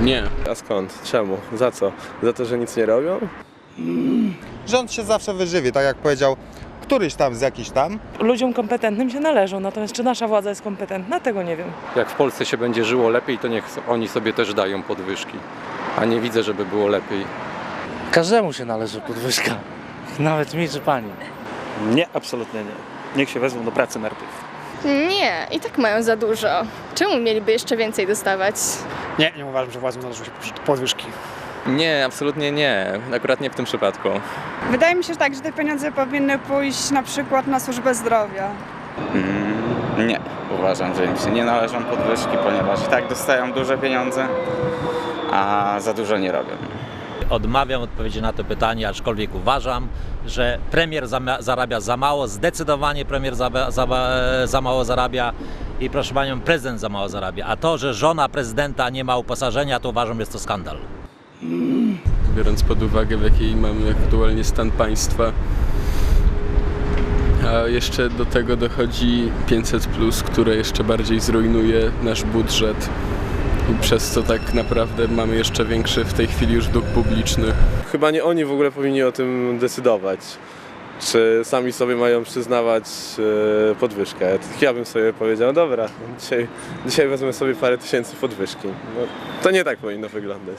Nie. A skąd? Czemu? Za co? Za to, że nic nie robią? Rząd się zawsze wyżywi, tak jak powiedział któryś tam z jakiś tam. ludziom kompetentnym się należą. Natomiast czy nasza władza jest kompetentna, tego nie wiem. Jak w Polsce się będzie żyło lepiej, to niech oni sobie też dają podwyżki. A nie widzę, żeby było lepiej. Każdemu się należy podwyżka. Nawet mi czy pani. Nie, absolutnie nie. Niech się wezmą do pracy najpierw. Nie, i tak mają za dużo. Czemu mieliby jeszcze więcej dostawać? Nie, nie uważam, że władzom należą się podwyżki. Nie, absolutnie nie. Akurat nie w tym przypadku. Wydaje mi się tak, że te pieniądze powinny pójść na przykład na służbę zdrowia. Mm, nie, uważam, że im się nie należą podwyżki, ponieważ i tak dostają duże pieniądze, a za dużo nie robią. Odmawiam odpowiedzi na to pytanie, aczkolwiek uważam, że premier zarabia za mało, zdecydowanie premier za, za, za mało zarabia i proszę panią, prezydent za mało zarabia. A to, że żona prezydenta nie ma uposażenia, to uważam, że jest to skandal. Biorąc pod uwagę, w jakiej mamy aktualnie stan państwa. A jeszcze do tego dochodzi 500, które jeszcze bardziej zrujnuje nasz budżet. Przez co tak naprawdę mamy jeszcze większy w tej chwili już dług publiczny. Chyba nie oni w ogóle powinni o tym decydować. Czy sami sobie mają przyznawać e, podwyżkę. Ja bym sobie powiedział, dobra, dzisiaj, dzisiaj wezmę sobie parę tysięcy podwyżki. No, to nie tak powinno wyglądać.